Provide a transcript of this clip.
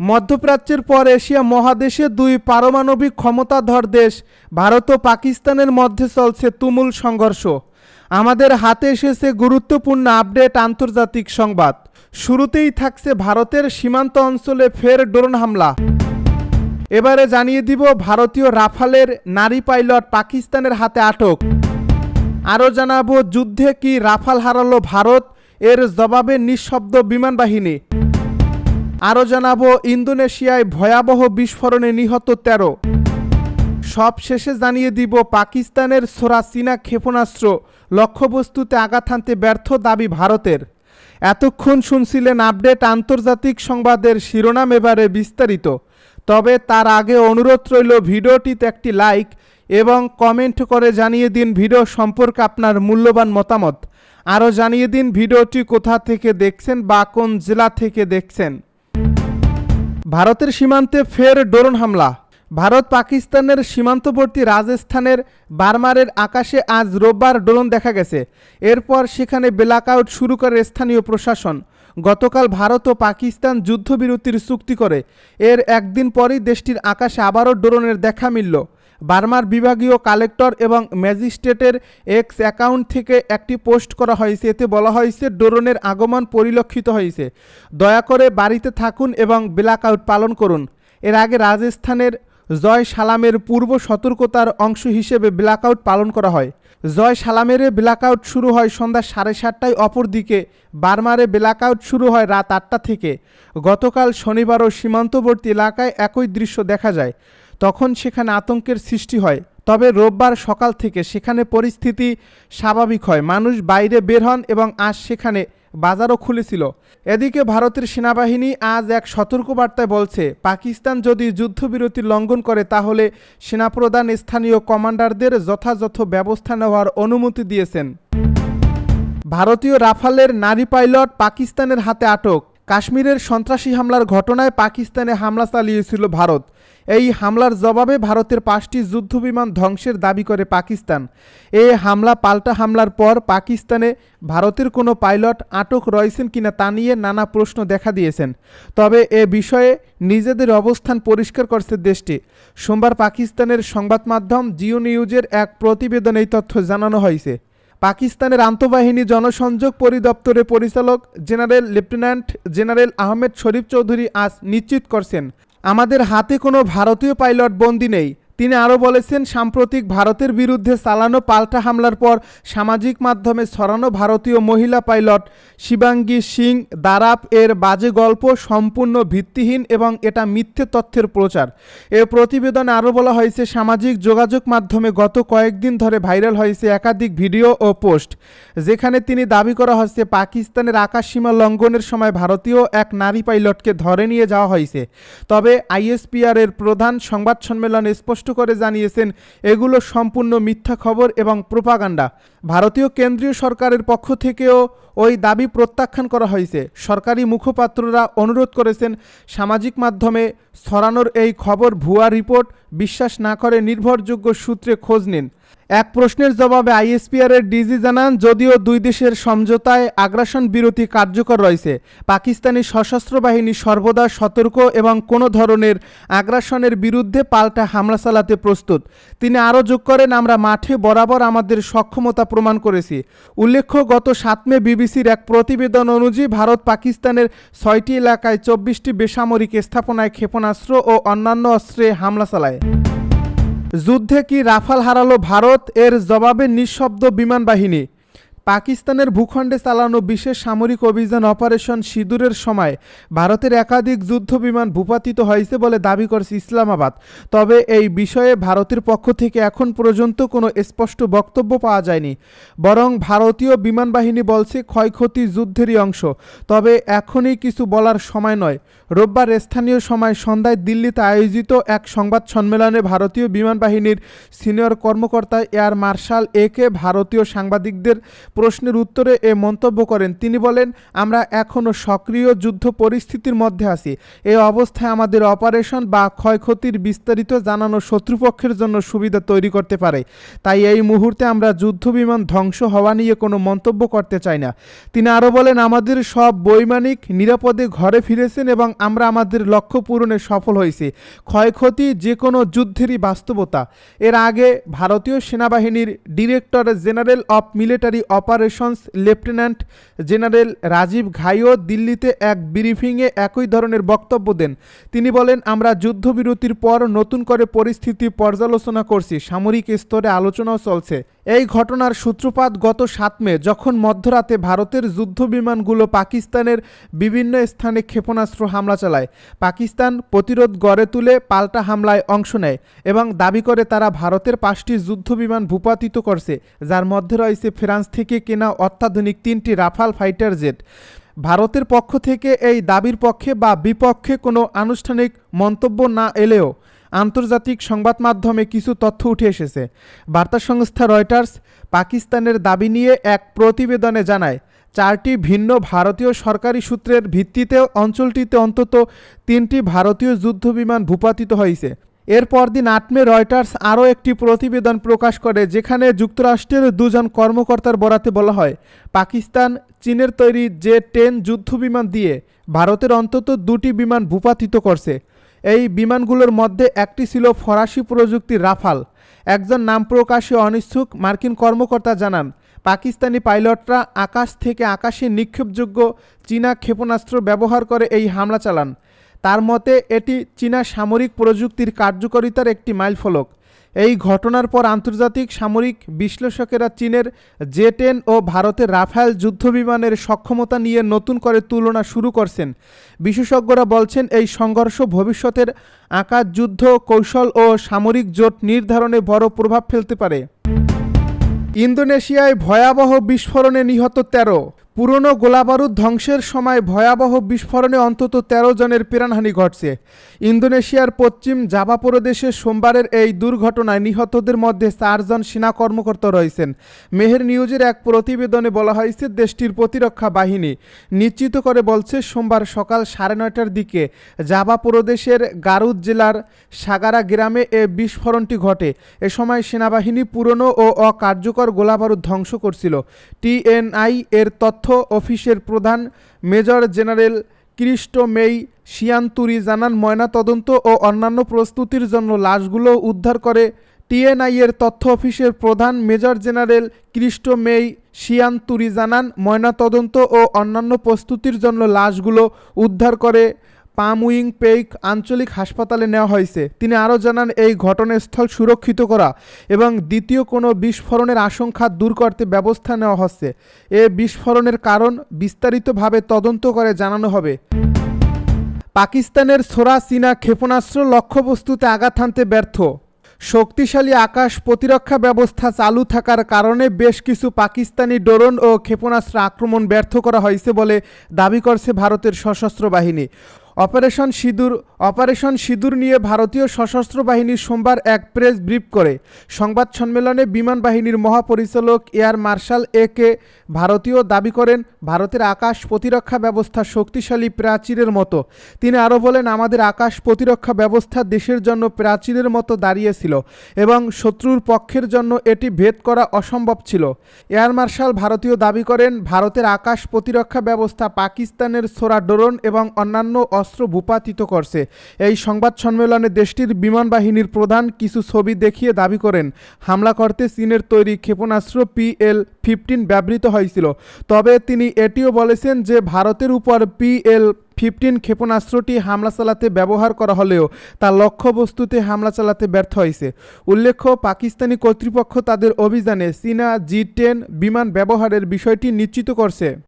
মধ্যপ্রাচ্যের পর এশিয়া মহাদেশে দুই পারমাণবিক ক্ষমতাধর দেশ, ভারত ও পাকিস্তানের মধ্যে চলছে তুমুল সংঘর্ষ। আমাদের হাতে এসেছে গুরুত্বপূর্ণ আপডেট আন্তর্জাতিক সংবাদ। শুরুতেই থাকছে ভারতের সীমান্ত অঞ্চলে ফের ড্রোন হামলা। এবারে জানিয়ে দিব ভারতীয় রাফালের নারী পাইলট পাকিস্তানের হাতে আটক। আরও জানাব, যুদ্ধে কি রাফাল হারালো ভারত? এর জবাবে নিঃশব্দ বিমান বাহিনী আরও জানাব, ইন্দোনেশিয়ায় ভয়াবহ বিস্ফোরণে নিহত তেরো। সব শেষে জানিয়ে দিব, পাকিস্তানের সোরা চীনা ক্ষেপণাস্ত্র লক্ষ্যবস্তুতে আঘাত হানতে ব্যর্থ দাবি ভারতের। এতক্ষণ শুনছিলেন আপডেট আন্তর্জাতিক সংবাদের শিরোনাম এবারে বিস্তারিত। তবে তার আগে অনুরোধ রইল, ভিডিওটিতে একটি লাইক এবং কমেন্ট করে জানিয়ে দিন ভিডিও সম্পর্কে আপনার মূল্যবান মতামত। আরও জানিয়ে দিন ভিডিওটি কোথা থেকে দেখছেন বা কোন জেলা থেকে দেখছেন। ভারতের সীমান্তে ফের ড্রোন হামলা। ভারত পাকিস্তানের সীমান্তবর্তী রাজস্থানের বার্মারের আকাশে আজ রোববার ড্রোন দেখা গেছে। এরপর সেখানে ব্ল্যাকআউট শুরু করে স্থানীয় প্রশাসন। গতকাল ভারত ও পাকিস্তান যুদ্ধবিরতির চুক্তি করে। এর একদিন পরই দেশটির আকাশে আবারও ড্রোনের দেখা মিলল। বার্মার বিভাগীয় কালেক্টর এবং ম্যাজিস্ট্রেটের এক্স অ্যাকাউন্ট থেকে একটি পোস্ট করা হয়েছে। এতে বলা হয়েছে, ড্রোনের আগমন পরিলক্ষিত হয়েছে। দয়া করে বাড়িতে থাকুন এবং ব্ল্যাক আউট পালন করুন। এর আগে রাজস্থানের জয় সালামের পূর্ব সতর্কতার অংশ হিসেবে ব্ল্যাকআউট পালন করা হয়। জয় সালামের ব্ল্যাকআউট শুরু হয় সন্ধ্যা সাড়ে সাতটায়, অপরদিকে বার্মারে ব্ল্যাকআউট শুরু হয় রাত আটটা থেকে। গতকাল শনিবারও সীমান্তবর্তী এলাকায় একই দৃশ্য দেখা যায়। তখন সেখানে আতঙ্কের সৃষ্টি হয়। তবে রোববার সকাল থেকে সেখানে পরিস্থিতি স্বাভাবিক হয়। মানুষ বাইরে বের হন এবং আজ সেখানে বাজারও খুলেছিল। এদিকে ভারতের সেনাবাহিনী আজ এক সতর্কবার্তায় বলছে, পাকিস্তান যদি যুদ্ধবিরতি লঙ্ঘন করে, তাহলে সেনাপ্রধান স্থানীয় কমান্ডারদের যথাযথ ব্যবস্থা নেওয়ার অনুমতি দিয়েছেন। ভারতীয় রাফালের নারী পাইলট পাকিস্তানের হাতে আটক। কাশ্মীরের সন্ত্রাসী হামলার ঘটনায় পাকিস্তানে হামলা চালিয়েছিল ভারত। এই হামলার জবাবে ভারতের পাঁচটি যুদ্ধবিমান ধ্বংসের দাবি করে পাকিস্তান। এ হামলা পাল্টা হামলার পর পাকিস্তানে ভারতের কোনো পাইলট আটক রয়েছেন কিনা তা নিয়ে নানা প্রশ্ন দেখা দিয়েছেন। তবে এ বিষয়ে নিজেদের অবস্থান পরিষ্কার করছে দেশটি। সোমবার পাকিস্তানের সংবাদ মাধ্যম জিও নিউজের এক প্রতিবেদনে এই তথ্য জানানো হয়েছে। পাকিস্তানের আন্তঃবাহিনী জনসংযোগ পরিদপ্তরের পরিচালক general lieutenant general Ahmed Sharif Chowdhury আজ নিশ্চিত করছেন, আমাদের হাতে কোনো ভারতীয় পাইলট বন্দী নেই। তিনি আরও বলেছেন, সাম্প্রতিক ভারতের বিরুদ্ধে চালানো পাল্টা হামলার পর সামাজিক মাধ্যমে ছড়ানো ভারতীয় মহিলা পাইলট শিবাঙ্গী সিং দারাপ এর বাজে গল্প সম্পূর্ণ ভিত্তিহীন এবং এটা মিথ্যে তথ্যের প্রচার। এ প্রতিবেদনে আরও বলা হয়েছে, সামাজিক যোগাযোগ মাধ্যমে গত কয়েকদিন ধরে ভাইরাল হয়েছে একাধিক ভিডিও ও পোস্ট, যেখানে তিনি দাবি করা হচ্ছে, পাকিস্তানের আকাশসীমা লঙ্ঘনের সময় ভারতীয় এক নারী পাইলটকে ধরে নিয়ে যাওয়া হয়েছে। তবে আইএসপিআর এর প্রধান সংবাদ সম্মেলনে স্পষ্ট করে জানিয়েছেন, এগুলো সম্পূর্ণ মিথ্যা খবর এবং প্রোপাগান্ডা। ভারতীয় কেন্দ্রীয় সরকারের পক্ষ থেকেও ওই দাবি প্রত্যাখ্যান করা হয়েছে। সরকারি মুখপাত্ররা অনুরোধ করেছেন, সামাজিক মাধ্যমে ছড়ানোর এই খবর ভুয়া রিপোর্ট, বিশ্বাস না করে নির্ভরযোগ্য সূত্রে খোঁজ নিন। এক প্রশ্নের জবাবে আইএসপিআর এর ডিজি জানান, যদিও দুই দেশের সমঝোতায় আগ্রাসন বিরতি কার্যকর রয়েছে, পাকিস্তানি সশস্ত্র বাহিনী সর্বদা সতর্ক এবং কোনো ধরনের আগ্রাসনের বিরুদ্ধে পাল্টা হামলা চালাতে প্রস্তুত। তিনি আরও যোগ করেন, আমরা মাঠে বরাবর আমাদের সক্ষমতা প্রমাণ করেছি। উল্লেখ্য, গত সাত মে বিবিসির এক প্রতিবেদন অনুযায়ী ভারত পাকিস্তানের ছয়টি এলাকায় চব্বিশটি বেসামরিক স্থাপনায় ক্ষেপণাস্ত্র ও অন্যান্য অস্ত্রে হামলা চালায়। যুদ্ধে কি রাফাল হারালো ভারত? এর জবাবে নিঃশব্দ বিমান বাহিনী পাকিস্তানের ভূখণ্ডে চালানো বিশেষ সামরিক অভিযান অপারেশন সিঁদুরের সময় ভারতের একাধিক যুদ্ধ বিমান ভূপাতিত হয়েছে বলে দাবি করছে ইসলামাবাদ। তবে এই বিষয়ে ভারতের পক্ষ থেকে এখন পর্যন্ত কোনো স্পষ্ট বক্তব্য পাওয়া যায়নি। বরং ভারতীয় বিমান বাহিনী বলছে ক্ষয়ক্ষতি যুদ্ধেরই অংশ। তবে এখনই কিছু বলার সময় নয়। রোববার স্থানীয় সময় সন্ধ্যায় দিল্লিতে আয়োজিত এক সংবাদ সম্মেলনে ভারতীয় বিমান বাহিনীর সিনিয়র কর্মকর্তা এয়ার মার্শাল এ কে ভারতীয় সাংবাদিকদের প্রশ্নের উত্তরে এ মন্তব্য করেন। তিনি বলেন, আমরা এখনও সক্রিয় যুদ্ধ পরিস্থিতির মধ্যে আছি। এই অবস্থায় আমাদের অপারেশন বা ক্ষয়ক্ষতির বিস্তারিত জানানো শত্রুপক্ষের জন্য সুবিধা তৈরি করতে পারে। তাই এই মুহূর্তে আমরা যুদ্ধবিমান ধ্বংস হওয়া নিয়ে কোনো মন্তব্য করতে চাই না। তিনি আরও বলেন, আমাদের সব বৈমানিক নিরাপদে ঘরে ফিরেছেন এবং আমরা আমাদের লক্ষ্য পূরণে সফল হয়েছি। ক্ষয়ক্ষতি যে কোনো যুদ্ধেরই বাস্তবতা। এর আগে ভারতীয় সেনাবাহিনীর director general of military operations lieutenant general Rajiv ঘাইও দিল্লিতে এক ব্রিফিংয়ে একই ধরনের বক্তব্য দেন। তিনি বলেন, আমরা যুদ্ধবিরতির পর নতুন করে পরিস্থিতি পর্যালোচনা করছি। সামরিক স্তরে আলোচনাও চলছে। এই ঘটনার সূত্রপাত গত সাত মে, যখন মধ্যরাতে ভারতের যুদ্ধবিমানগুলো পাকিস্তানের বিভিন্ন স্থানে ক্ষেপণাস্ত্র হামলা চালায়। পাকিস্তান প্রতিরোধ গড়ে তুলে পাল্টা হামলায় অংশ নেয় এবং দাবি করে তারা ভারতের পাঁচটি যুদ্ধবিমান ভূপাতিত করছে। যার মধ্যে রয়েছে ফ্রান্স থেকে কেনা অত্যাধুনিক তিনটি রাফাল ফাইটার জেট? ভারতের পক্ষ থেকে এই দাবির পক্ষে বা বিপক্ষে কোনো আনুষ্ঠানিক মন্তব্য না এলেও আন্তর্জাতিক সংবাদ মাধ্যমে কিছু তথ্য উঠে এসেছে। বার্তা সংস্থা রয়টার্স পাকিস্তানের দাবি নিয়ে এক প্রতিবেদনে জানায়, চারটি ভিন্ন ভারতীয় সরকারি সূত্রের ভিত্তিতে অঞ্চলটিতে অন্তত তিনটি ভারতীয় যুদ্ধবিমান ভূপাতিত হয়েছে। এর পরদিন আট মে রয়টার্স আরও একটি প্রতিবেদন প্রকাশ করে, যেখানে যুক্তরাষ্ট্রের দুজন কর্মকর্তার বরাতে বলা হয়, পাকিস্তান, চীনের তৈরি জে টেন যুদ্ধবিমান দিয়ে ভারতের অন্তত দুটি বিমান ভূপাতিত করছে। এই বিমানগুলোর মধ্যে একটি ছিল ফরাসি প্রযুক্তির রাফাল। একজন নাম প্রকাশে অনিচ্ছুক মার্কিন কর্মকর্তা জানান, পাকিস্তানি পাইলটরা আকাশ থেকে আকাশে নিক্ষেপযোগ্য চীনা ক্ষেপণাস্ত্র ব্যবহার করে এই হামলা চালান। তার মতে, এটি চীনা সামরিক প্রযুক্তির কার্যকারিতার একটি মাইলফলক। এই ঘটনার পর আন্তর্জাতিক সামরিক বিশ্লেষকেরা চীনের জে টেন ও ভারতের রাফায়েল যুদ্ধবিমানের সক্ষমতা নিয়ে নতুন করে তুলনা শুরু করছেন। বিশেষজ্ঞরা বলছেন, এই সংঘর্ষ ভবিষ্যতের আকাশ যুদ্ধ, কৌশল ও সামরিক জোট নির্ধারণে বড় প্রভাব ফেলতে পারে। ইন্দোনেশিয়ায় ভয়াবহ বিস্ফোরণে নিহত তেরো। পুরনো গোলাবারুদ ধ্বংসের সময় ভয়াবহ বিস্ফোরণে অন্তত ১৩ জনের প্রাণহানি ঘটছে। ইন্দোনেশিয়ার পশ্চিম জাভা প্রদেশে সোমবারের এই দুর্ঘটনায় নিহতদের মধ্যে চারজন সেনা কর্মকর্তা রয়েছেন। মেহের নিউজের এক প্রতিবেদনে বলা হয়েছে, দেশটির প্রতিরক্ষা বাহিনী নিশ্চিত করে বলছে, সোমবার সকাল সাড়ে নয়টার দিকে জাভা প্রদেশের গারুদ জেলার সাগারা গ্রামে এ বিস্ফোরণটি ঘটে। এ সময় সেনাবাহিনী পুরনো ও অকার্যকর গোলাবারুদ ধ্বংস করছিল। টিএনআই এর তথ্য অফিসের প্রধান মেজর জেনারেল ক্রিস্টোমেই শিয়ান্তুরি জানান ময়নাতদন্ত ও অন্যান্য প্রস্তুতির জন্য লাশগুলো উদ্ধার করে টিএনআইয়ের তথ্য অফিসের প্রধান মেজর জেনারেল ক্রিস্টোমেই শিয়ান্তুরি জানান ময়নাতদন্ত ও অন্যান্য প্রস্তুতির জন্য লাশগুলো উদ্ধার করে পামউইং পেইক আঞ্চলিক হাসপাতালে নেওয়া হয়েছে। তিনি আরও জানান, এই ঘটনাস্থল সুরক্ষিত করা এবং দ্বিতীয় কোনো বিস্ফোরণের আশঙ্কা দূর করতে ব্যবস্থা নেওয়া হচ্ছে। এ বিস্ফোরণের কারণ বিস্তারিতভাবে তদন্ত করে জানানো হবে। পাকিস্তানের ছোড়া চীনা ক্ষেপণাস্ত্র লক্ষ্যবস্তুতে আঘাত হানতে ব্যর্থ। শক্তিশালী আকাশ প্রতিরক্ষা ব্যবস্থা চালু থাকার কারণে বেশ কিছু পাকিস্তানি ড্রোন ও ক্ষেপণাস্ত্র আক্রমণ ব্যর্থ করা হয়েছে বলে দাবি করছে ভারতের সশস্ত্র বাহিনী। অপারেশন সিঁদুর অপারেশন সিঁদুর নিয়ে ভারতীয় সশস্ত্র বাহিনী সোমবার এক প্রেস ব্রিফ করে। সংবাদ সম্মেলনে বিমান বাহিনীর মহাপরিচালক, এয়ার মার্শাল এ কে ভারতীয় দাবি করেন, ভারতের আকাশ প্রতিরক্ষা ব্যবস্থা শক্তিশালী প্রাচীরের মতো। তিনি আরও বলেন, আমাদের আকাশ প্রতিরক্ষা ব্যবস্থা দেশের জন্য প্রাচীরের মতো দাঁড়িয়েছিল এবং শত্রুর পক্ষের জন্য এটি ভেদ করা অসম্ভব ছিল। এয়ার মার্শাল ভারতীয় দাবি করেন, ভারতের আকাশ প্রতিরক্ষা ব্যবস্থা পাকিস্তানের সোরা ড্রোন এবং অন্যান্য অস্ত্র ভূপাতিত করছে। এই সংবাদ সম্মেলনে দেশটির বিমান বাহিনীর প্রধান কিছু ছবি দেখিয়ে দাবি করেন হামলা করতে চীনের তৈরি ক্ষেপণাস্ত্র পিএল ফিফটিন ব্যবহৃত হয়েছিল। তবে তিনি এটিও বলেছেন যে, ভারতের উপর পিএল ফিফটিন ক্ষেপণাস্ত্রটি হামলা চালাতে ব্যবহার করা হলেও তা লক্ষ্যবস্তুতে হামলা চালাতে ব্যর্থ হয়েছে। উল্লেখ্য, পাকিস্তানি কর্তৃপক্ষ তাদের অভিযানে চীনা জি টেন বিমান ব্যবহারের বিষয়টি নিশ্চিত করছে।